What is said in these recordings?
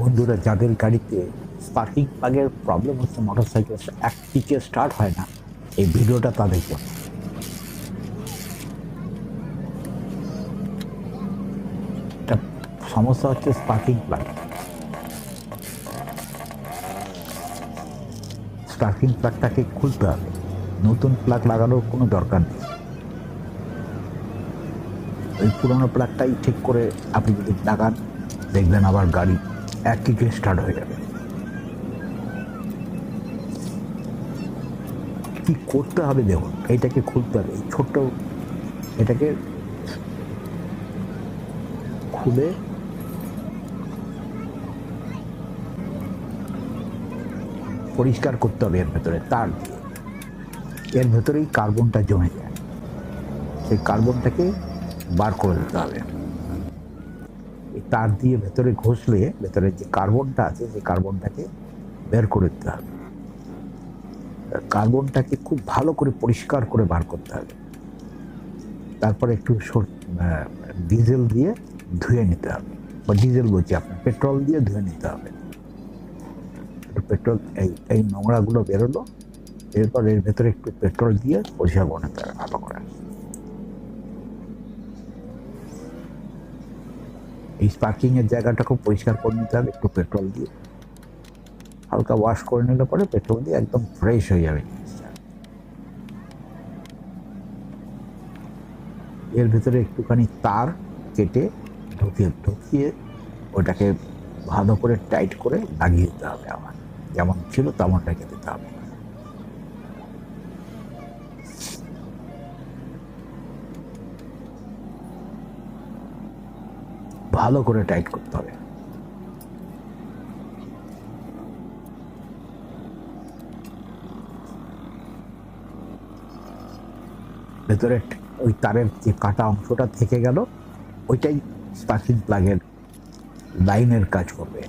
বন্ধুরা, যাদের গাড়িতে স্পার্কিং প্লাগের প্রবলেম হচ্ছে মোটর সাইকেল এক পিচে স্টার্ট হয় না। এই ভিডিওটা তাদের জন্য। সমস্যা হচ্ছে স্পার্কিং প্লাগ স্পার্কিং প্লাগটাকে খুলতে হবে। নতুন প্লাগ লাগানোর কোনো দরকার নেই। ওই পুরোনো প্লাগটাই ঠিক করে আপনি যদি লাগান, দেখবেন আবার গাড়ি এক কিকে স্টার্ট হয়ে যাবে। কি করতে হবে দেখুন এইটাকে খুলতে হবে ছোট্ট এটাকে খুলে পরিষ্কার করতে হবে এর ভেতরে, তার এর ভেতরেই কার্বনটা জমে যায়। সেই কার্বনটাকে বার করে দিতে হবে। তার দিয়ে ভেতরে ঘষলে ভেতরে যে কার্বনটা আছে, সেই কার্বনটাকে বের করে দিতে হবে। কার্বনটাকে খুব ভালো করে পরিষ্কার করে বার করতে হবে। তারপরে একটু ডিজেল দিয়ে ধুয়ে নিতে হবে বা ডিজেল বলছি আপনার পেট্রোল দিয়ে ধুয়ে নিতে হবে। পেট্রোল, এই এই নোংরাগুলো বেরোলো, এরপর এর ভেতরে একটু পেট্রোল দিয়ে পরিষ্কার করে নিতে হবে ভালো করে এই স্পার্কিং এর জায়গাটা খুব পরিষ্কার করে নিতে হবে, একটু পেট্রোল দিয়ে। হালকা ওয়াশ করে নিলে পরে পেট্রোল দিয়ে একদম ফ্রেশ হয়ে যাবে এর ভেতরে একটুখানি তার কেটে ঢুকিয়ে ঢুকিয়ে ওটাকে ভালো করে টাইট করে লাগিয়ে দিতে হবে আবার যেমন ছিল তেমনটাকে দিতে হবে। ভালো করে টাইট করতে হবে। ভেতরে ওই তারের যে কাটা অংশটা থেকে গেল, ওইটাই স্পার্কিং প্লাগের লাইনের কাজ করবে।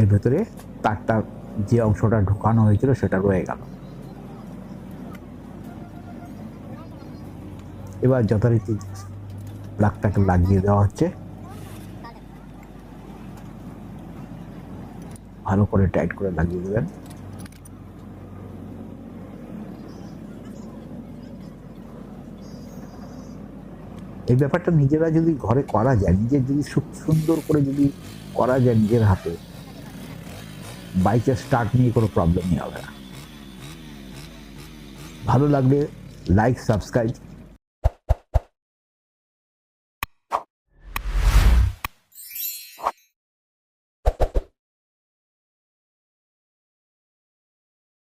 এর ভেতরে তারটা যে অংশটা ঢোকানো হয়েছিল সেটা রয়ে গেল। এবার যথারীতি প্লাগটাকে লাগিয়ে দেওয়া হচ্ছে। ভালো করে টাইট করে লাগিয়ে দেবেন। এই ব্যাপারটা নিজেরা যদি ঘরে করা যায়, নিজের যদি সুন্দর করে যদি করা যায় নিজের হাতে বাইকের স্টার্ট নিয়ে কোনো প্রবলেমই হবে না। ভালো লাগলে লাইক সাবস্ক্রাইব